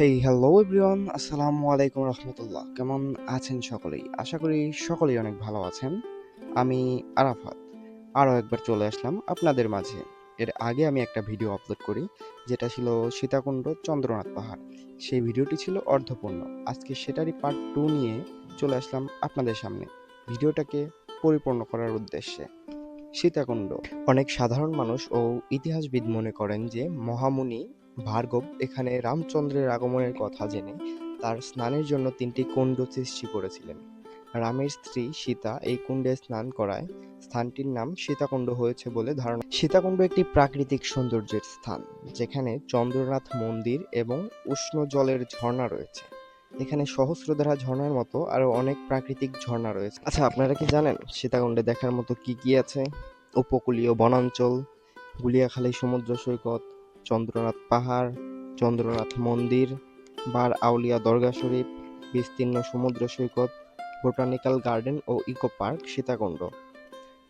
Hey hello everyone আসসালামু আলাইকুম রহমতুল্লাহ কেমন আছেন সকলেই? আশা করি সকলেই অনেক ভালো আছেন। আমি আরাফাত। আরও একবার চলে আসলাম আপনাদের মাঝে। এর আগে আমি একটা ভিডিও আপলোড করি, যেটা ছিল সীতাকুণ্ড চন্দ্রনাথ পাহাড়। সেই ভিডিওটি ছিল অর্ধপূর্ণ। আজকে সেটারই পার্ট টু নিয়ে চলে আসলাম আপনাদের সামনে। ভিডিওটাকে পরিপূর্ণ করার উদ্দেশ্যে। সীতাকুণ্ড। অনেক সাধারণ মানুষ ও ইতিহাসবিদ মনে করেন যে মহামুনি ভার্গব এখানে রামচন্দ্রের আগমনের কথা জেনে তার স্নানের জন্য তিনটি কুণ্ড সৃষ্টি করেছিলেন। রামের স্ত্রী সীতা এই কুণ্ডে স্নান করায়। স্থানটির নাম সীতাকুণ্ড হয়েছে বলে ধারণা। সীতাকুণ্ড একটি প্রাকৃতিক সৌন্দর্যের স্থান, যেখানে চন্দ্রনাথ মন্দির এবং উষ্ণ জলের ঝর্ণা রয়েছে। এখানে সহস্রধারা ঝর্ণার মতো আরও অনেক প্রাকৃতিক ঝর্ণা রয়েছে। আচ্ছা আপনারা কি জানেন সীতাকুণ্ডে দেখার মতো কি কি আছে? উপকূলীয় বনাঞ্চল, গুলিয়াখালী সমুদ্র সৈকত চন্দ্রনাথ পাহাড়, চন্দ্রনাথ মন্দির, বার আউলিয়া দরগা শরীফ, বিস্তীর্ণ সমুদ্র সৈকত, বোটানিক্যাল গার্ডেন ও ইকো পার্ক সীতাকুণ্ড,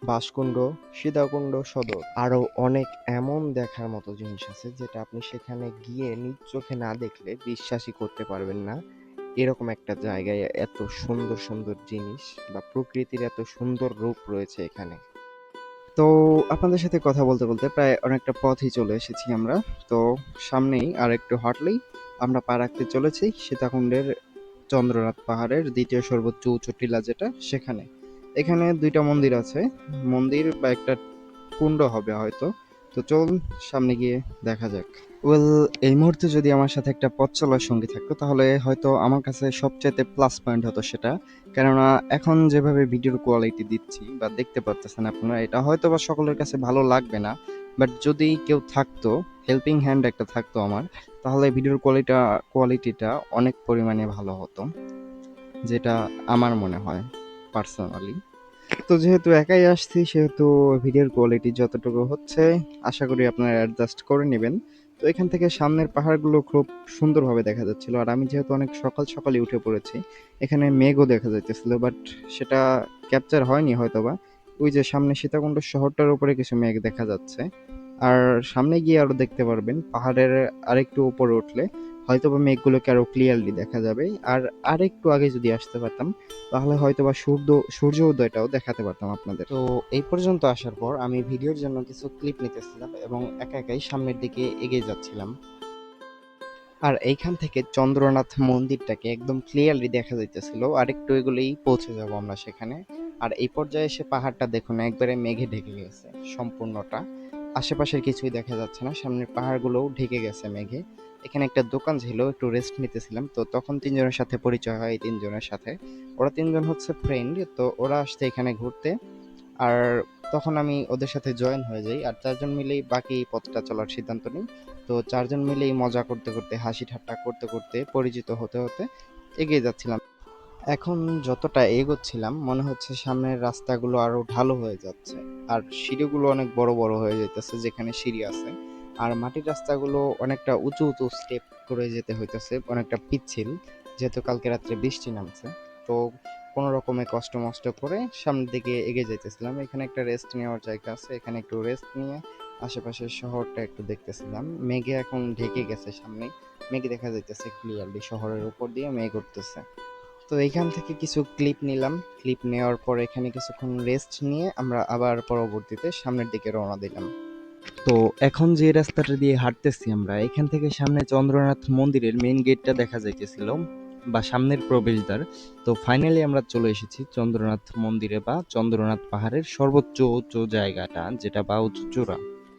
বাসকুণ্ড, সীতাকুণ্ড সদর। আরও অনেক এমন দেখার মতো জিনিস আছে যেটা আপনি সেখানে গিয়ে নিজ চোখে না দেখলে বিশ্বাসই করতে পারবেন না। এরকম একটা জায়গায় এত সুন্দর সুন্দর জিনিস বা প্রকৃতির এত সুন্দর রূপ রয়েছে এখানে। তো আপনাদের সাথে কথা বলতে বলতে প্রায় অনেকটা পথই চলে এসেছি আমরা। তো সামনেই আর একটু হাঁটলেই আমরা পা রাখতে চলেছি সীতাকুণ্ডের চন্দ্রনাথ পাহাড়ের দ্বিতীয় সর্বোচ্চ উঁচু টিলা যেটা সেখানে। এখানে দুইটা মন্দির আছে। মন্দির বা একটা কুণ্ড হবে হয়তো। তো চলুন সামনে গিয়ে দেখা যাক। ওয়েল এই মুহূর্তে যদি আমার সাথে একটা পথ সঙ্গী থাকতো, তাহলে হয়তো আমার কাছে সবচাইতে প্লাস পয়েন্ট হতো সেটা। কেননা, এখন যেভাবে ভিডিওর কোয়ালিটি দিচ্ছি বা দেখতে পারতেছেন আপনারা, এটা হয়তো বা সকলের কাছে ভালো লাগবে না। বাট যদি কেউ থাকতো হেল্পিং হ্যান্ড একটা থাকতো আমার, তাহলে ভিডিওর কোয়ালিটা কোয়ালিটিটা অনেক পরিমাণে ভালো হতো। যেটা আমার মনে হয় পার্সোনালি তো যেহেতু একাই আসছি, সেহেতু ভিডিওর কোয়ালিটি যতটুকু হচ্ছে, আশা করি আপনারা অ্যাডজাস্ট করে নেবেন। তো এখান থেকে সামনের পাহাড়গুলো খুব সুন্দরভাবে দেখা যাচ্ছিল। আর আমি যেহেতু অনেক সকাল সকালে উঠে পড়েছি, এখানে মেঘও দেখা যাইতেছিল বাট সেটা ক্যাপচার হয়নি হয়তোবা। ওই যে সামনে সীতাকুণ্ড শহরটার উপরে কিছু মেঘ দেখা যাচ্ছে। আর সামনে গিয়ে আরও দেখতে পারবেন, পাহাড়ের আরেকটু উপরে উঠলে হয়তোবা মেঘগুলোকে আরও ক্লিয়ারলি দেখা যাবে। আর আরেকটু আগে যদি আসতে পারতাম, তাহলে হয়তোবা সূর্য সূর্য উদয়টাও দেখাতে পারতাম আপনাদের। তো এই পর্যন্ত আসার পর আমি ভিডিওর জন্য কিছু ক্লিপ নিতেছিলাম এবং একা একাই সামনের দিকে এগিয়ে যাচ্ছিলাম। আর এইখান থেকে চন্দ্রনাথ মন্দিরটাকে একদম ক্লিয়ারলি দেখা যাইতেছিল আর একটু এগুলোই পৌঁছে যাব আমরা সেখানে। আর এই পর্যায়ে এসে পাহাড়টা দেখুন, একবারে মেঘে ঢেকে গেছে, সম্পূর্ণটা। আশেপাশের কিছুই দেখা যাচ্ছে না। সামনের পাহাড়গুলোও ঢেকে গেছে মেঘে। এখানে একটা দোকান ছিল, একটু রেস্ট নিতেছিলাম। তো তখন তিনজনের সাথে পরিচয় হয় এই তিনজনের সাথে। ওরা তিনজন হচ্ছে ফ্রেন্ড তো ওরা আসছে এখানে ঘুরতে। আর তখন আমি ওদের সাথে জয়েন হয়ে যাই। আর চারজন মিলেই বাকি পথটা চলার সিদ্ধান্ত নিই। তো চারজন মিলেই মজা করতে করতে, হাসি ঠাট্টা করতে করতে পরিচিত হতে হতে এগিয়ে যাচ্ছিলাম। এখন যতটা এগোচ্ছিলাম, মনে হচ্ছে সামনের রাস্তাগুলো আরও ঢালু হয়ে যাচ্ছে। আর সিঁড়িগুলো অনেক বড় বড় হয়ে যাইতেছে যেখানে সিঁড়ি আছে। আর মাটির রাস্তাগুলো অনেকটা উঁচু উঁচু স্টেপ করে যেতে হইতেছে, অনেকটা পিচ্ছিল। যেহেতু কালকে রাত্রে বৃষ্টি নামছে, তো কোনো রকমে কষ্ট মষ্ট করে সামনের দিকে এগিয়ে যাইতেছিলাম। এখানে একটা রেস্ট নেওয়ার জায়গা আছে, এখানে একটু রেস্ট নিয়ে আশেপাশের শহরটা একটু দেখতেছিলাম। মেঘে এখন ঢেকে গেছে সামনে। মেঘ দেখা যাইতেছে ক্লিয়ারলি শহরের উপর দিয়ে মেঘ উঠতেছে। তো এইখান থেকে কিছু ক্লিপ নিলাম। ক্লিপ নেওয়ার পর এখানে কিছুক্ষণ রেস্ট নিয়ে আমরা আবার পরবর্তীতে সামনের দিকে রওনা দিলাম। তো এখন যে রাস্তাটা দিয়ে হাঁটতেছি আমরা এখান থেকে সামনে চন্দ্রনাথ মন্দিরের মেইন গেটটা দেখা যাইতেছিল বা সামনের প্রবেশদ্বার। তো ফাইনালি আমরা চলে এসেছি চন্দ্রনাথ মন্দিরে বা চন্দ্রনাথ পাহাড়ের সর্বোচ্চ উঁচু জায়গাটা যেটা বা উঁচু চূড়া।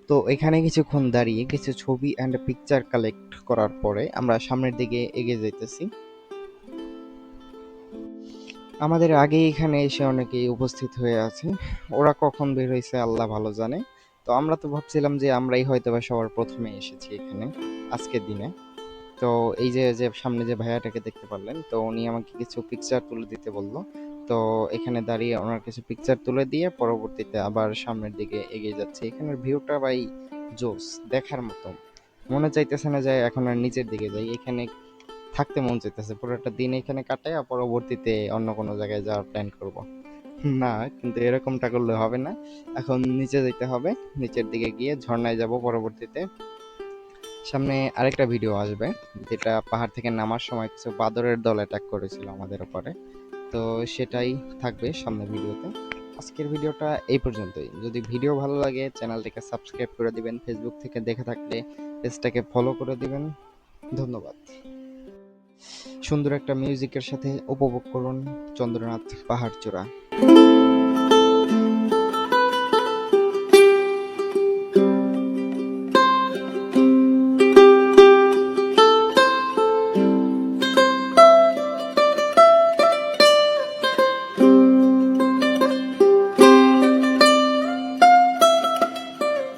তো এখানে কিছুক্ষণ দাঁড়িয়ে কিছু ছবি অ্যান্ড পিকচার কালেক্ট করার পরে আমরা সামনের দিকে এগিয়ে যাইতেছি। আমাদের আগে এখানে এসে অনেকেই উপস্থিত হয়ে আছে। ওরা কখন বের হয়েছে আল্লাহ ভালো জানে। তো আমরা তো ভাবছিলাম যে আমরাই হয়তো বা সবার প্রথমে এসেছি এখানে, আজকের দিনে। তো এই যে যে সামনে যে ভাইয়াটাকে দেখতে পারলেন, তো উনি আমাকে কিছু পিকচার তুলে দিতে বলল। তো এখানে দাঁড়িয়ে ওনার কিছু পিকচার তুলে দিয়ে পরবর্তীতে আবার সামনের দিকে এগিয়ে যাচ্ছে। এখানের ভিউটা ভাই জোস, দেখার মতো। মনে চাইতেছে না যে এখন আর নিচের দিকে যাই। এখানে থাকতে মন চাইতেছে। পুরোটা দিন এখানে কাটাই আর পরবর্তীতে অন্য কোনো জায়গায় যাওয়ার প্ল্যান করব। না কিন্তু এরকমটা করলে হবে না। এখন নিচে যেতে হবে নিচের দিকে গিয়ে ঝর্ণায় যাব পরবর্তীতে। সামনে আরেকটা ভিডিও আসবে যেটা পাহাড় থেকে নামার সময় কিছু বাদরের দল অ্যাটাক করেছিল আমাদের উপরে। তো সেটাই থাকবে সামনে ভিডিওতে আজকের ভিডিওটা এই পর্যন্তই। যদি ভিডিও ভালো লাগে চ্যানেলটিকে সাবস্ক্রাইব করে দিবেন ফেসবুক থেকে দেখে থাকলে পেজটাকে ফলো করে দিবেন। ধন্যবাদ। সুন্দর একটা মিউজিকের সাথে উপভোগ করুন চন্দ্রনাথ পাহাড় চূড়া